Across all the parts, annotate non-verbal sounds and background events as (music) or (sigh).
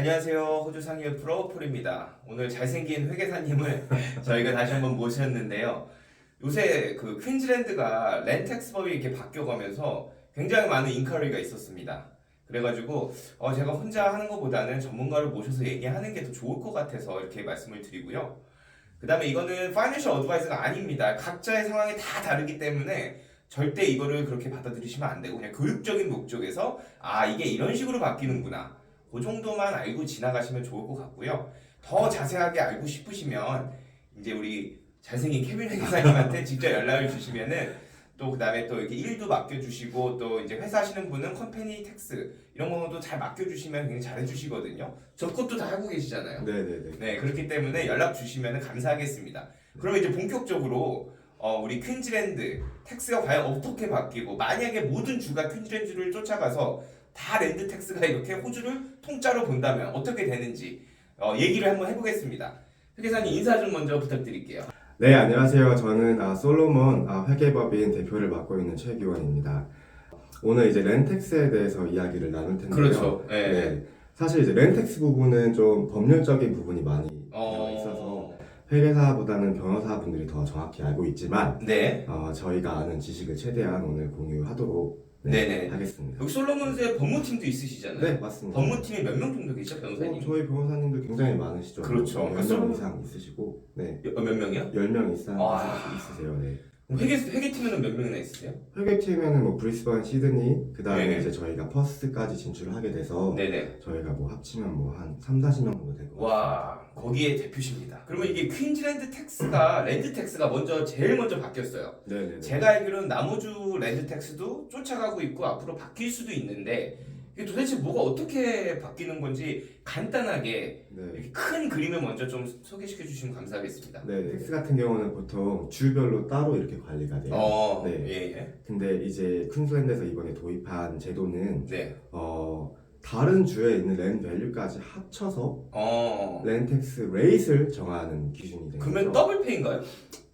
안녕하세요. 호주 상일 프로 폴입니다. 오늘 잘생긴 회계사님을 (laughs) 저희가 다시 한번 모셨는데요. 요새 그 퀸즐랜드가 렌텍스법이 이렇게 바뀌어가면서 굉장히 많은 인카리가 있었습니다. 그래가지고 어, 제가 혼자 하는 것보다는 전문가를 모셔서 얘기하는 게 더 좋을 것 같아서 이렇게 말씀을 드리고요. 그 다음에 이거는 파이낸셜 어드바이스가 아닙니다. 각자의 상황이 다 다르기 때문에 절대 이거를 그렇게 받아들이시면 안 되고 그냥 교육적인 목적에서 아 이게 이런 식으로 바뀌는구나 그 정도만 알고 지나가시면 좋을 것 같고요. 더 자세하게 알고 싶으시면 이제 우리 잘생긴 케빈 회계사님한테 (laughs) 직접 연락을 주시면은 또 그다음에 또 이렇게 일도 맡겨주시고 또 이제 회사 하시는 분은 컴퍼니 텍스 이런 것도 잘 맡겨주시면 굉장히 잘해주시거든요. 저 것도 다 하고 계시잖아요. 네네네. 네, 그렇기 때문에 연락 주시면 감사하겠습니다. 그러면 이제 본격적으로 어, 우리 퀸즐랜드 텍스가 과연 어떻게 바뀌고 만약에 모든 주가 퀸즐랜드를 쫓아가서 다 랜드 텍스가 이렇게 호주를 통짜로 본다면 어떻게 되는지 어, 얘기를 한번 해보겠습니다. 회계사님 인사 좀 먼저 부탁드릴게요. 네, 안녕하세요. 저는 아, 솔로몬 아, 회계법인 대표를 맡고 있는 최규원입니다. 오늘 이제 렌텍스에 대해서 이야기를 나눌 텐데요. 그렇죠. 네. 네. 사실 이제 렌텍스 부분은 좀 법률적인 부분이 많이 되어 있어서 어, 회계사보다는 변호사분들이 더 정확히 알고 있지만 네. 어, 저희가 아는 지식을 최대한 오늘 공유하도록 네, 네네. 하겠습니다. 여기 솔로몬스의 법무팀도 있으시잖아요. 네, 맞습니다. 법무팀이 몇 명 정도 계시죠, 변호사님? 어, 저희 변호사님들 굉장히 많으시죠. 그렇죠. 10명 이상 있으시고, 네. 몇, 몇 명이요? 10명 이상 아. 있으세요, 네. 회계, 회계 팀에는 몇 명이나 있으세요? 회계팀에는 뭐 브리스번, 시드니, 그 다음에 네네. 이제 저희가 퍼스트까지 진출을 하게 돼서 네네. 저희가 뭐 합치면 뭐 한 3, 40명 정도 될것 같아요. 와 거기에 대표십니다. 그러면 이게 퀸즐랜드 텍스가 랜드 텍스가 먼저 제일 먼저 바뀌었어요. 네네네. 제가 알기로는 나머주 랜드 텍스도 쫓아가고 있고 앞으로 바뀔 수도 있는데 이게 도대체 뭐가 어떻게 바뀌는 건지 간단하게 네. 이렇게 큰 그림을 먼저 좀 소개시켜 주시면 감사하겠습니다. 네, 텍스 같은 경우는 보통 주별로 따로 이렇게 관리가 돼요. 어, 네. 예, 예. 근데 이제 퀸즐랜드에서 이번에 도입한 제도는 네. 어, 다른 주에 있는 랜 밸류까지 합쳐서 어. 렌텍스 레이트를 정하는 기준이 되는 그러면 거죠. 더블 페이인가요?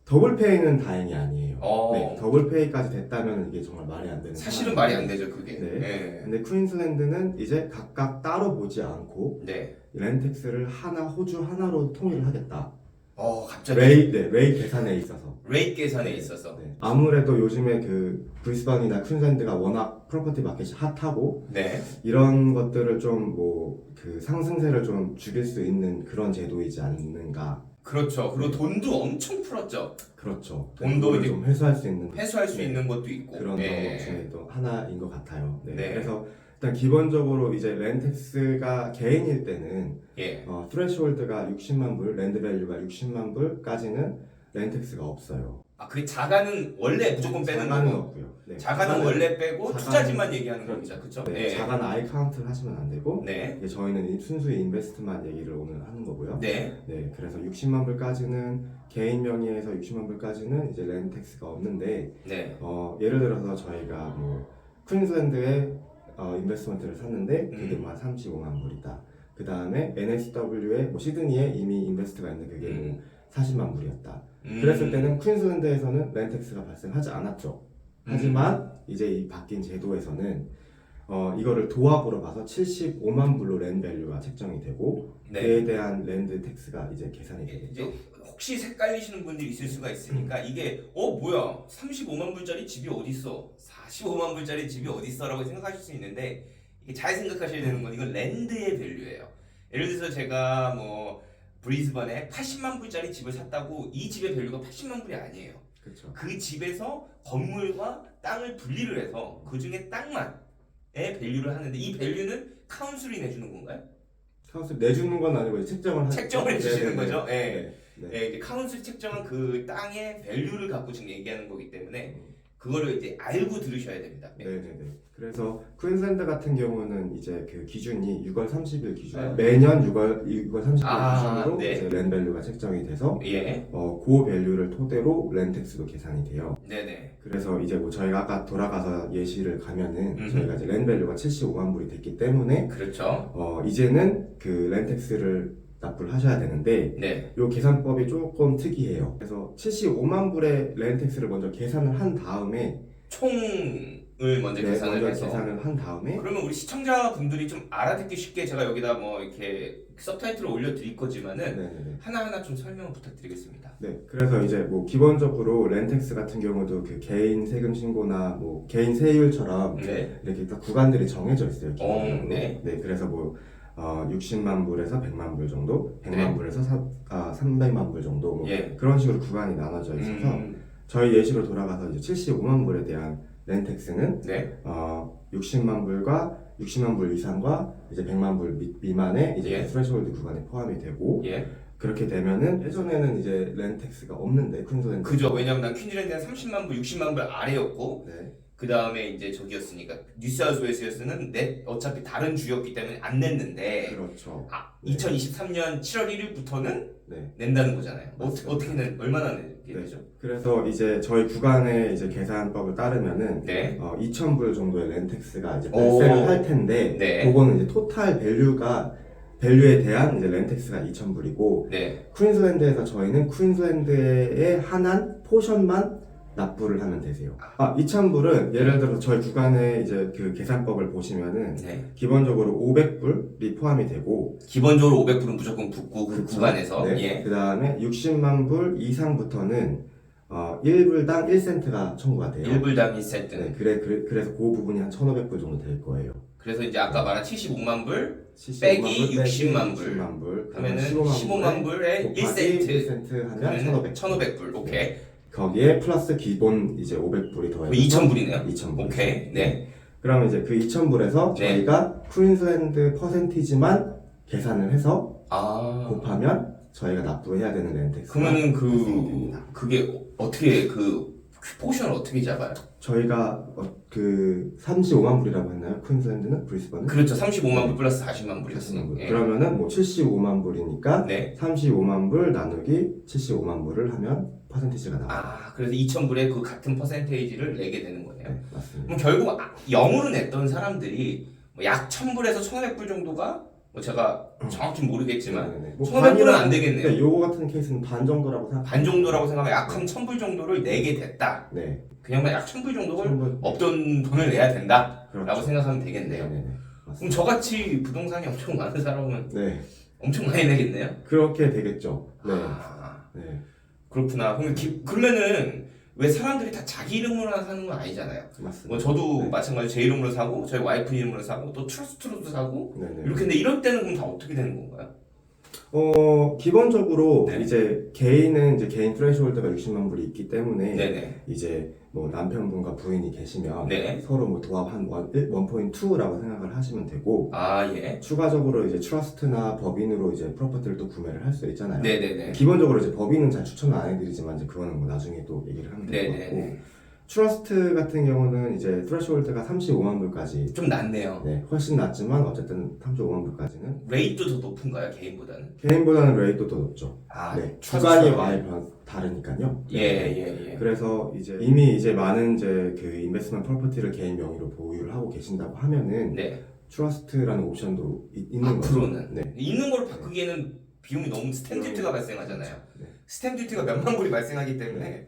더블 페이는 다행히 아니에요. 어. 네, 더블 페이까지 됐다면 이게 정말 말이 안 되는 사실은 말이 안 되죠, 그게. 네. 네. 근데 퀸즐랜드는 이제 각각 따로 보지 않고 네. 렌텍스를 하나 호주 하나로 통일을 하겠다. 어, 갑자기 레이 네, 레이 계산에 있어서. 레이트 계산에 있어서. 네. 아무래도 요즘에 그 브리스번이나 퀸즐랜드가 워낙 프로퍼티 마켓이 핫하고 네. 이런 것들을 좀 뭐 그 상승세를 좀 죽일 수 있는 그런 제도이지 않는가. 그렇죠. 그리고 돈도 엄청 풀었죠. 그렇죠. 돈도 이제 좀 회수할 수 있는 회수할 수 네. 있는 것도 있고. 그런 네. 또 하나인 것 같아요. 네. 네. 그래서 일단 기본적으로 이제 렌텍스가 개인일 때는 예. 어, 트레시홀드가 60만 불, 랜드 밸류가 60만 불까지는 렌텍스가 없어요. 아, 그 자가는 원래 무조건 빼는 자가는 거고. 없고요. 네. 자가는 원래 빼고 자가는- 투자지만 얘기하는 그렇죠. 겁니다. 그렇죠? 네, 네. 자가는 아이 카운트를 하시면 안 되고 네. 이제 저희는 이 순수히 인베스트만 얘기를 오늘 하는 거고요. 네. 네, 그래서 60만 불까지는 개인 명의에서 60만 불까지는 이제 렌텍스가 없는데 네. 어, 예를 들어서 저희가 뭐 퀸즐랜드에 어, 인베스트먼트를 샀는데 그게 음. 뭐한 35만 불이다. 그 다음에 NSW에 뭐 시드니에 이미 인베스트가 있는 그게 뭐 40만 불이었다. 음. 그랬을 때는 퀸즐랜드에서는 렌텍스가 발생하지 않았죠. 하지만 이제 이 바뀐 제도에서는 어, 이거를 도합으로 봐서 75만 불로 랜 밸류가 책정이 되고 네. 그에 대한 랜드 텍스가 이제 계산이 되겠죠. 이제 혹시 헷갈리시는 분들이 있을 수가 있으니까 이게 어 뭐야 35만 불짜리 집이 어디 있어 45만 불짜리 집이 어디 있어라고 생각하실 수 있는데 이게 잘 생각하셔야 되는 건 이건 랜드의 밸류예요. 예를 들어서 제가 뭐 브리즈번에 80만 불짜리 집을 샀다고 이 집의 밸류가 80만 불이 아니에요. 그렇죠. 그 집에서 건물과 땅을 분리를 해서 그 중에 땅만의 밸류를 하는데 이 밸류는 카운슬이 내주는 건가요? 카운슬 내주는 건 아니고 이제 책정을. 책정을 해주시는 네네네. 거죠? 예. 네. 네. 네, 이제 카운슬이 책정한 그 땅의 밸류를 갖고 지금 얘기하는 거기 때문에 그거를 이제 알고 들으셔야 됩니다. 네. 네네네. 그래서 퀸즐랜드 같은 경우는 이제 그 기준이 6월 30일 기준, 네. 매년 6월 6월 30일 아, 기준으로 네. 이제 랜 밸류가 책정이 돼서 예, 어, 그 밸류를 토대로 렌텍스도 계산이 돼요. 네네. 그래서 이제 뭐 저희가 아까 돌아가서 예시를 가면은 음흠. 저희가 이제 랜 밸류가 75만 불이 됐기 때문에 그렇죠. 어, 이제는 그 렌텍스를 납부를 하셔야 되는데 네, 요 계산법이 조금 특이해요. 그래서 75만 불의 렌텍스를 먼저 계산을 한 다음에 총 먼저 네, 계산을 먼저 해서 계산을 한 다음에 그러면 우리 시청자분들이 좀 알아듣기 쉽게 제가 여기다 뭐 이렇게 서브타이틀을 올려드릴 거지만은 네네네. 하나하나 좀 설명을 부탁드리겠습니다. 네, 그래서 이제 뭐 기본적으로 렌텍스 같은 경우도 그 개인 세금 신고나 뭐 개인 세율처럼 네. 이렇게 딱 구간들이 정해져 있어요. 어, 기본적으로. 네. 그래서 뭐 어, 60만 불에서 100만 불 정도, 100만 네. 불에서 사, 아, 300만 불 정도 뭐 예. 그런 식으로 구간이 나눠져 있어서 음, 저희 예시로 돌아가서 이제 75만 불에 대한 렌텍스는 네. 어, 60만 불과 60만 불 이상과 이제 100만 불 미, 미만의 이제 예. 스레시홀드 구간에 포함이 되고 예. 그렇게 되면은 예전에는 이제 렌텍스가 없는데 퀸즈랜드 그죠. 왜냐면 난 퀸즐랜드는 30만 불, 60만 불 아래였고 네. 그 다음에 이제 저기였으니까 뉴사우스웨이스였으는 넷 어차피 다른 주였기 때문에 안 냈는데 그렇죠. 아, 네. 2023년 7월 1일부터는 네. 낸다는 거잖아요. 어, 맞습니다. 어떻게 낸 얼마나 내게 네. 되죠? 그래서 이제 저희 구간의 이제 계산법을 따르면은 네. 어, 2,000불 정도의 렌텍스가 이제 오. 발생을 할 텐데 네. 그거는 이제 토탈 밸류가 밸류에 대한 이제 렌텍스가 2,000불이고 네. 퀸즐랜드에서 저희는 퀸즐랜드에 한한 포션만 납부를 하면 되세요. 아, 2,000불은 예를 들어서 저희 구간의 이제 그 계산법을 보시면은 네. 기본적으로 500불이 포함이 되고 기본적으로 500불은 무조건 붙고 그 그렇죠. 구간에서 네. 예. 그 다음에 60만 불 이상부터는 어, 1불당 1센트가 청구가 돼요. 1불당 1센트. 네, 그래, 그래, 그래서 그 부분이 한 1,500불 정도 될 거예요. 그래서 이제 아까 말한 75만 불 75만 빼기 불, 60만 불. 60만 불. 하면은 15만, 15만 불에 곱하기 1센트 1센트 하면 그러면 1,500불. 1,500불. 오케이. 거기에 플러스 기본 이제 500불이 더해서 2,000불이네요. 2,000불. 오케이. 네. 그러면 이제 그 2,000불에서 네. 저희가 퀸즐랜드 퍼센티지만 계산을 해서 아. 곱하면 저희가 납부해야 되는 렌텍스가 그러면은 그. 그게 어떻게 그 포션을 어떻게 잡아요? 저희가 어, 그 35만 불이라고 했나요? 퀸즐랜드는 브리스번은? 그렇죠. 35만 불 플러스 40만 불이었으니. 40만 불. 예. 그러면은 뭐 75만 불이니까 네. 35만 불 나누기 75만 불을 하면 퍼센티지가 나와요. 아, 그래서 2,000불에 그 같은 퍼센테이지를 내게 되는 거네요. 네, 맞습니다. 그럼 결국 아- 0으로 냈던 사람들이 뭐약 1,000불에서 1,500불 정도가 뭐 제가 정확히 모르겠지만 네네네. 뭐 1,500불은 반이라- 안 되겠네요. 네, 요거 같은 케이스는 반 정도라고 생각. 반 정도라고 생각하면 약 한 1,000불 정도를 내게 됐다. 네. 그냥 약 1,000불 정도를 천불- 없던 돈을 내야 된다. 그렇죠. 라고 생각하면 되겠네요. 네네네. 그럼 맞습니다. 저같이 부동산이 엄청 많은 사람은 네. 엄청 많이 내겠네요. 그렇게 되겠죠. 네. 아, 네. 그렇구나. 그럼 기- 그러면은 왜 사람들이 다 자기 이름으로 사는 건 아니잖아요. 맞습니다. 뭐 저도 네. 마찬가지 제 이름으로 사고 저희 와이프 이름으로 사고 또 트러스트로도 사고 네네. 이렇게 근데 이럴 때는 그럼 다 어떻게 되는 건가요? 어 기본적으로 네. 이제 개인은 이제 개인 트레시홀드가 60만 불이 있기 때문에 네네. 이제 뭐 남편분과 부인이 계시면 네. 서로 뭐 도합 한 1.2라고 생각을 하시면 되고 아 예. 추가적으로 이제 트러스트나 법인으로 이제 프로퍼티를 또 구매를 할 수 있잖아요. 네네네. 기본적으로 이제 법인은 잘 추천을 안 해드리지만 이제 그거는 뭐 나중에 또 얘기를 하면 될것 같고 네네. 트러스트 같은 경우는 이제 트레시홀드가 35만 불까지 좀 낫네요. 네 훨씬 낮지만 어쨌든 35만 불까지는 레이트도 더 높은가요 개인보다는? 개인보다는 레이트도 더 높죠. 아 네. 구간이 많이 변- 다르니까요. 네. 예예 예. 그래서 이제 이미 이제 많은 이제 그 인베스트먼트 프로퍼티를 개인 명의로 보유를 하고 계신다고 하면은 네. 트러스트라는 옵션도 이- 있는 거죠. 앞으로는 네. 있는 걸 바꾸기에는 비용이 너무 스탬 듀티가 발생하잖아요. 네. 스탬 듀티가 몇만 불이 발생하기 때문에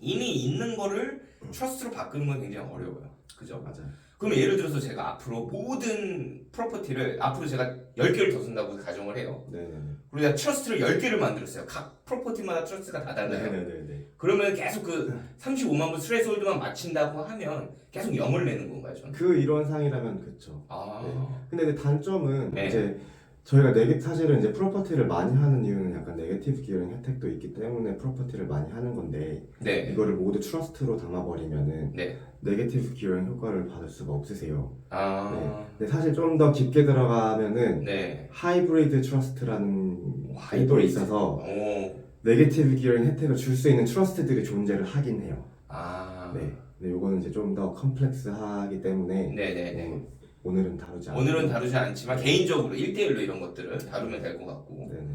이미 있는 거를 트러스트로 바꾸는 건 굉장히 어려워요. 그죠? 맞아요. 그러면 예를 들어서 제가 앞으로 모든 프로퍼티를 앞으로 제가 10개를 더 쓴다고 가정을 해요. 네네네. 그리고 제가 트러스트를 10개를 만들었어요. 각 프로퍼티마다 트러스트가 다 달라요. 네네네. 그러면 계속 그 35만 불 스레스홀드만 맞춘다고 하면 계속 0을 내는 건가요, 저는? 그 이론상이라면 그렇죠. 아. 근데 그 단점은 네. 이제 저희가 네게 사실은 이제 프로퍼티를 많이 하는 이유는 약간 네게티브 기어링 혜택도 있기 때문에 프로퍼티를 많이 하는 건데 네. 이거를 모두 트러스트로 담아버리면은 네. 네게티브 기어링 효과를 받을 수가 없으세요. 아. 근데 사실 좀 더 깊게 들어가면은 네. 하이브리드 트러스트라는 또 하이브리드. 있어서 오. 네게티브 기어링 혜택을 줄 수 있는 트러스트들이 존재를 하긴 해요. 아. 네. 근데 요거는 이제 좀 더 컴플렉스하기 때문에 네네네. 어, 오늘은 다루지 않고 오늘은 다루지 않지만 개인적으로 1대1로 이런 것들을 다루면 될 것 같고. 네네.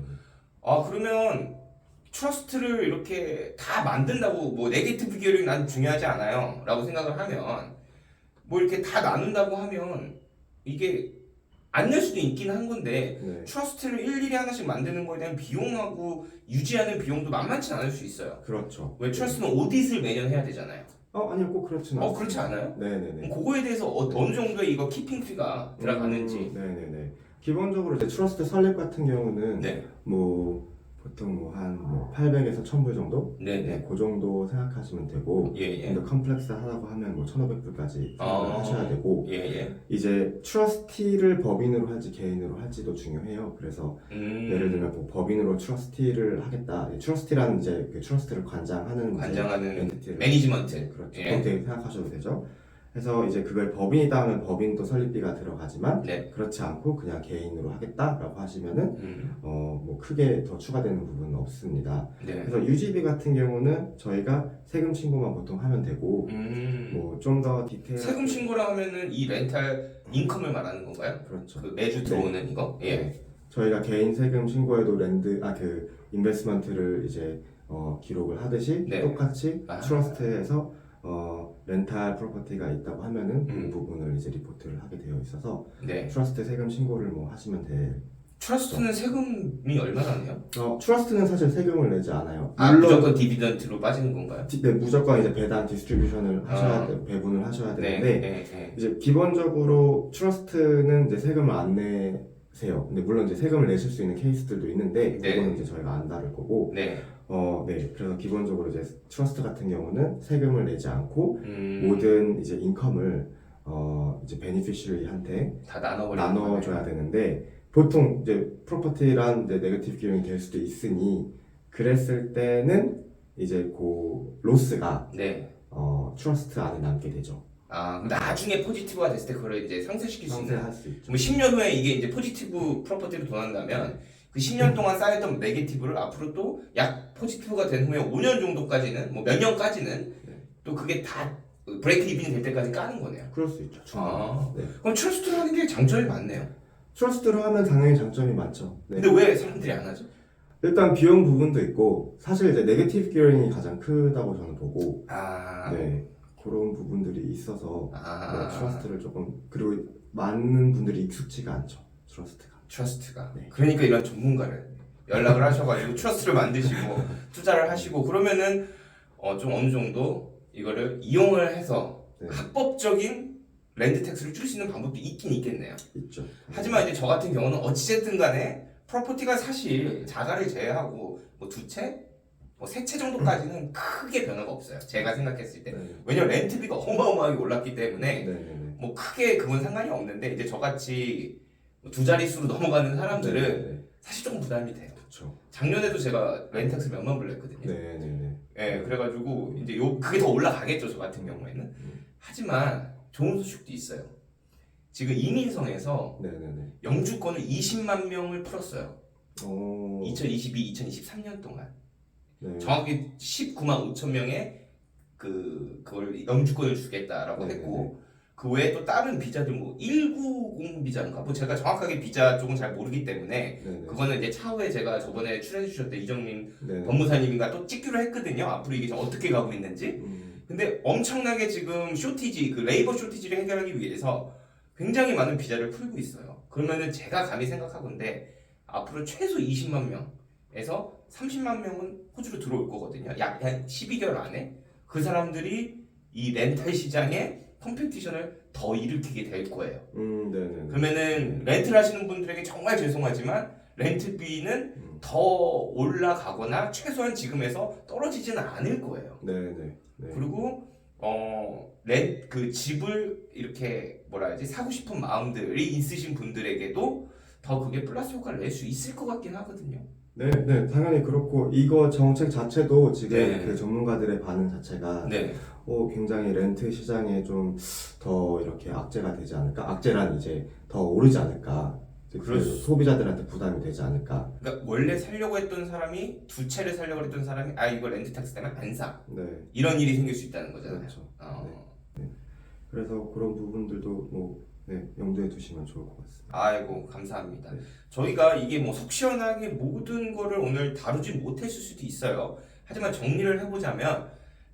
아, 그러면 트러스트를 이렇게 다 만든다고 뭐 네게티브 기어링 난 중요하지 않아요. 라고 생각을 하면 뭐 이렇게 다 나눈다고 하면 이게 안 낼 수도 있긴 한 건데 네. 트러스트를 일일이 하나씩 만드는 거에 대한 비용하고 유지하는 비용도 만만치 않을 수 있어요. 그렇죠. 왜 트러스트는 오디트를 매년 해야 되잖아요. 어 아니요 꼭 그렇진 않아요. 어 그렇지 않아요? 네네네. 그거에 대해서 어, 어느 정도의 이거 키핑 피가 들어가는지. 음, 네네네. 기본적으로 이제 트러스트 설립 같은 경우는 네, 뭐 보통 뭐한뭐 800에서 1000불 정도? 네, 네, 네. 그 정도 생각하시면 되고 예, 예. 좀더 컴플렉스 하다고 하면 뭐 1500불까지 아. 하셔야 되고 예, 예. 이제 트러스티를 법인으로 할지 개인으로 할지도 중요해요. 그래서 음, 예를 들면 뭐 법인으로 트러스티를 하겠다. 트러스티라는 이제 그 트러스트를 관장하는 관장하는 엔티티를 매니지먼트. 네, 그렇죠. 예. 그렇게 생각하셔도 되죠. 그래서 이제 그걸 법인이다 하면 법인도 설립비가 들어가지만 네. 그렇지 않고 그냥 개인으로 하겠다라고 하시면은 음, 어뭐 크게 더 추가되는 부분은 없습니다. 네. 그래서 유지비 같은 경우는 저희가 세금 신고만 보통 하면 되고 음, 뭐 좀 더 디테일 세금 신고라 하면은 이 렌탈 인컴을 말하는 건가요? 그렇죠. 그 매주 들어오는 이거? 예. 네. 저희가 개인 세금 신고에도 랜드 아 그 인베스먼트를 이제 어, 기록을 하듯이 네. 똑같이 아. 트러스트에서 어, 렌탈 프로퍼티가 있다고 하면은 음. 그 부분을 이제 리포트를 하게 되어 있어서 네. 트러스트 세금 신고를 뭐 하시면 돼. 트러스트는 세금이 얼마나 내요? 어, 트러스트는 사실 세금을 내지 않아요. 아, 무조건 디비던트로 빠지는 건가요? 디- 네, 무조건 이제 배당 디스트리뷰션을 하셔야 아. 돼, 배분을 하셔야 네, 되는데 네, 네. 이제 기본적으로 트러스트는 이제 세금을 안 내세요. 근데 물론 이제 세금을 내실 수 있는 케이스들도 있는데 네. 그거는 이제 저희가 안 다룰 거고 네. 어, 네. 그래서 기본적으로 이제 트러스트 같은 경우는 세금을 내지 않고 음, 모든 이제 인컴을 어, 이제 베니피셔리한테 다 나눠버리는 나눠줘야 되는데 보통 이제 프로퍼티란 이제 네거티브 기용이 될 수도 있으니 그랬을 때는 이제 그 로스가 네. 어, 트러스트 안에 남게 되죠. 아, 나중에 포지티브가 됐을 때 그걸 이제 상쇄시킬 수 있는. 상쇄할 수 있죠. 뭐 10년 후에 이게 이제 포지티브 프로퍼티로 돌아간다면 그 10년 동안 쌓였던 네게티브를 앞으로 또 약 포지티브가 된 후에 5년 정도까지는 뭐 몇 년까지는 네. 또 그게 다 브레이크 이븐이 될 때까지 까는 거네요. 그럴 수 있죠. 충분히. 아. 네. 그럼 트러스트라는 게 장점이 많네요. 트러스트로 하면 당연히 장점이 많죠. 네. 근데 왜 사람들이 안 하죠? 일단 비용 부분도 있고 사실 이제 네거티브 기어링이 가장 크다고 저는 보고 아, 네 그런 부분들이 있어서 아, 네, 트러스트를 조금 그리고 많은 분들이 익숙치가 않죠 트러스트가 트러스트가. 네. 그러니까 이런 전문가를 연락을 하셔가지고 트러스트를 만드시고 (laughs) 투자를 하시고 그러면은 어, 좀 어느 정도 이거를 이용을 해서 네, 합법적인 렌드 텍스를 줄일 수 있는 방법도 있긴 있겠네요. 있죠 하지만 이제 저 같은 경우는 어찌됐든 간에 프로퍼티가 사실 자가를 제외하고 뭐 두 채, 뭐세 채 정도까지는 크게 변화가 없어요. 제가 생각했을 때. 네. 왜냐면 렌트비가 어마어마하게 올랐기 때문에 네, 네, 네. 뭐 크게 그건 상관이 없는데 이제 저같이 뭐 두 자릿수로 넘어가는 사람들은 네, 사실 조금 부담이 돼요. 그렇죠 작년에도 제가 렌텍스 몇만 불 냈거든요. 네, 네, 네. 예, 그래가지고 이제 요 그게 더 올라가겠죠 저 같은 경우에는. 음. 하지만 좋은 소식도 있어요. 지금 이민성에서 네, 네, 네. 영주권을 20만 명을 풀었어요. 오, 2022, 2023년 동안 네. 정확히 19만 5천 명의 그 그걸 영주권을 주겠다라고 네, 했고 그 외에 또 다른 비자들 뭐 190 비자인가 뭐 제가 정확하게 비자 쪽은 잘 모르기 때문에 네, 네. 그거는 이제 차후에 제가 저번에 출연해 주셨던 이정민 네. 법무사님인가 또 찍기로 했거든요. 앞으로 이게 좀 어떻게 가고 있는지. 음, 근데 엄청나게 지금 쇼티지 그 레이버 쇼티지를 해결하기 위해서 굉장히 많은 비자를 풀고 있어요. 그러면은 제가 감히 생각하건데 앞으로 최소 20만 명에서 30만 명은 호주로 들어올 거거든요. 약, 약 12개월 안에 그 사람들이 이 렌탈 시장에 컴페티션을 더 일으키게 될 거예요. 음, 네, 네, 네. 그러면은 렌트를 하시는 분들에게 정말 죄송하지만 렌트비는 음, 더 올라가거나 최소한 지금에서 떨어지지는 않을 거예요. 네, 네, 네. 그리고 어 렌 그 집을 이렇게 뭐라 해야지 사고 싶은 마음들이 있으신 분들에게도 더 그게 플러스 효과를 낼 수 있을 것 같긴 하거든요. 네, 네, 당연히 그렇고 이거 정책 자체도 지금 네. 그 전문가들의 반응 자체가 네, 어, 굉장히 렌트 시장에 좀 더 이렇게 악재가 되지 않을까? 악재란 이제 더 오르지 않을까? 그 수- 소비자들한테 부담이 되지 않을까? 그러니까 원래 살려고 했던 사람이 두 채를 살려고 했던 사람이 아 이거 렌트 텍스 때문에 안 사. 네, 이런 일이 생길 수 있다는 거잖아요. 그렇죠. 어. 그래서 그런 부분들도 뭐 네, 염두에 두시면 좋을 것 같습니다. 아이고 감사합니다. 네. 저희가 이게 뭐 속 시원하게 모든 거를 오늘 다루지 못했을 수도 있어요. 하지만 정리를 해보자면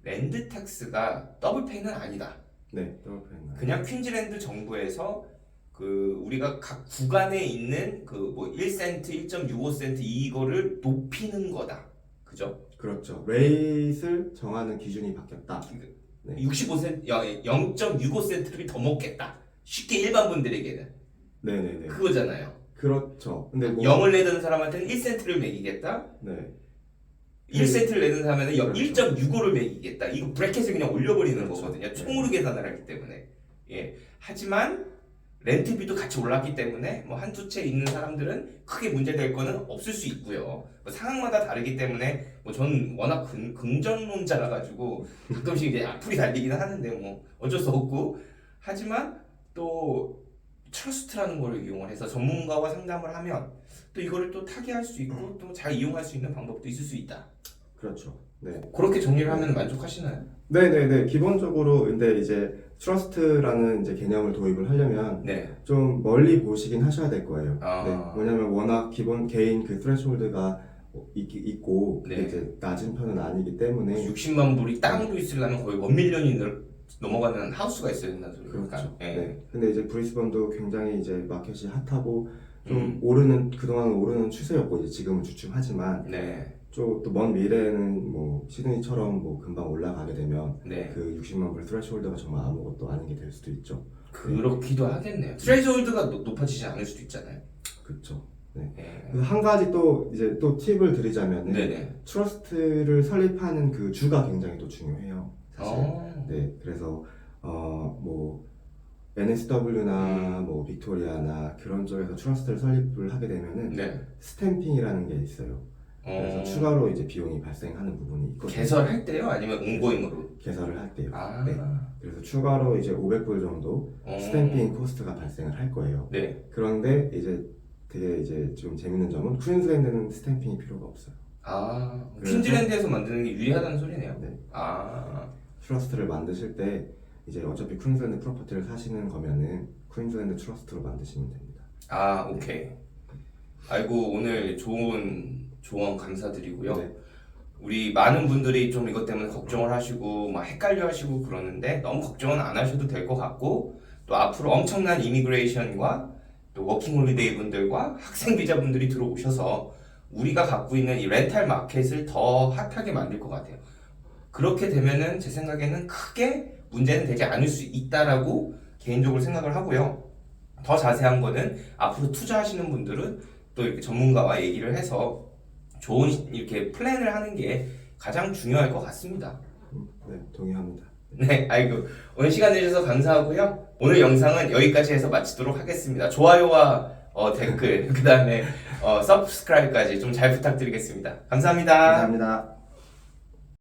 랜드 텍스가 더블 페이는 아니다. 네, 더블프레임. 그냥 퀸즐랜드 정부에서 그 우리가 각 구간에 있는 그 뭐 1센트, 1.65센트 이거를 높이는 거다. 그죠? 그렇죠. 레이트를 정하는 기준이 바뀌었다. 네. 65센트, 0.65센트를 더 먹겠다. 쉽게 일반 분들에게는 네네네. 그거잖아요. 그렇죠. 근데 뭐 0을 내던 사람한테는 1센트를 매기겠다. 네. 1센트를 내는 사람에는 그렇죠. 1.65를 매기겠다. 이거 브래켓을 그냥 올려버리는 그렇죠. 거거든요. 네. 총으로 계산을 하기 때문에. 예. 하지만 렌트비도 같이 올랐기 때문에 뭐 한두 채 있는 사람들은 크게 문제될 거는 없을 수 있고요. 뭐 상황마다 다르기 때문에 뭐전 워낙 긍, 긍정론자라 가지고 가끔씩 이제 악플이 달리기는 하는데 뭐 어쩔 수 없고 하지만 또 트러스트라는 걸 이용을 해서 전문가와 상담을 하면 또 이거를 또 타개할 수 있고 또 잘 이용할 수 있는 방법도 있을 수 있다. 그렇죠. 네. 그렇게 정리를 하면 만족하시나요? 네네네. 기본적으로 근데 이제 트러스트라는 이제 개념을 도입을 하려면 네. 좀 멀리 보시긴 하셔야 될 거예요. 아. 네. 왜냐면 워낙 기본 개인 그 스트레스홀드가 있, 그게 네. 이제 낮은 편은 아니기 때문에 60만 불이 땅도 있으려면 거의 원 밀리언이 늘- 넘어가는 하우스가 있어야 된다는 소리니까. 그렇죠. 예. 네. 근데 이제 브리스번도 굉장히 이제 마켓이 핫하고 좀 음. 오르는 그동안 오르는 추세였고 이제 지금은 주춤하지만 네. 좀또먼 미래에는 뭐 시드니처럼 뭐 금방 올라가게 되면 네. 그 60만 불 스트레스홀드가 정말 아무것도 아닌 게 될 수도 있죠. 그렇기도 하겠네요. 트레이드홀드가 높- 높아지지 않을 수도 있잖아요. 그렇죠. 예. 그래서 한 가지 또 이제 또 팁을 드리자면은 네네. 트러스트를 설립하는 그 주가 굉장히 또 중요해요. 사실. 어. 네, 그래서 어뭐 NSW나 뭐 빅토리아나 그런 쪽에서 트러스트를 설립을 하게 되면은 네. 스탬핑이라는 게 있어요. 그래서 어. 추가로 이제 비용이 발생하는 부분이 있거든요. 개설할 때요? 아니면 온고잉으로? 개설을 할 때요. 아. 네. 그래서 추가로 이제 500불 정도 어. 스탬핑 코스트가 발생을 할 거예요. 네. 그런데 이제 되게 이제 좀 재밌는 점은 퀸즐랜드는 스탬핑이 필요가 없어요. 아. 그래서- 퀸즐랜드에서 만드는 게 유리하다는 소리네요. 네. 아. 트러스트를 만드실 때 이제 어차피 퀸즐랜드 프로퍼티를 사시는 거면은 퀸즐랜드 트러스트로 만드시면 됩니다. 아, 오케이. 아이고, 오늘 좋은 조언 감사드리고요. 네. 우리 많은 분들이 좀 이것 때문에 걱정을 하시고 막 헷갈려 하시고 그러는데 너무 걱정은 안 하셔도 될 것 같고 또 앞으로 엄청난 이미그레이션과 또 워킹 홀리데이 분들과 학생 비자 분들이 들어오셔서 우리가 갖고 있는 이 렌탈 마켓을 더 핫하게 만들 것 같아요. 그렇게 되면은 제 생각에는 크게 문제는 되지 않을 수 있다라고 개인적으로 생각을 하고요. 더 자세한 거는 앞으로 투자하시는 분들은 또 이렇게 전문가와 얘기를 해서 좋은 이렇게 플랜을 하는 게 가장 중요할 것 같습니다. 음, 네, 동의합니다. 네, 아이고 오늘 시간 내주셔서 감사하고요. 오늘 영상은 여기까지 해서 마치도록 하겠습니다. 좋아요와 어, 댓글 그 다음에 어, 서브스크라이브까지 좀 잘 부탁드리겠습니다. 감사합니다. 감사합니다.